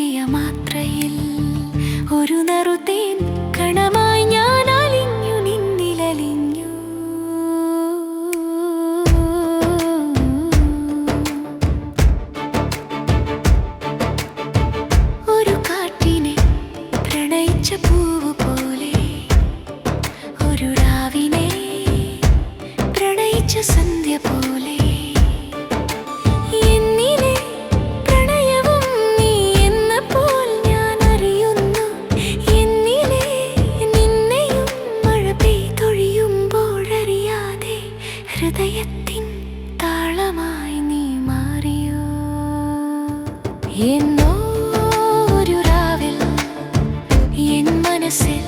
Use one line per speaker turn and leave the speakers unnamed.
മുക്കിയ മാത്രയിൽ ഒരു നറുതേൻ കണമായി ഞാൻ അലിഞ്ഞു നിന്നിലലിഞ്ഞു. ഒരു കാട്ടിനെ പ്രണയിച്ച പൂവ് പോലെ ഒരു രാവിനെ പ്രണയിച്ച സന്ത എന്നോ ഒരു രാവിൽ എൻ മനസ്സിൽ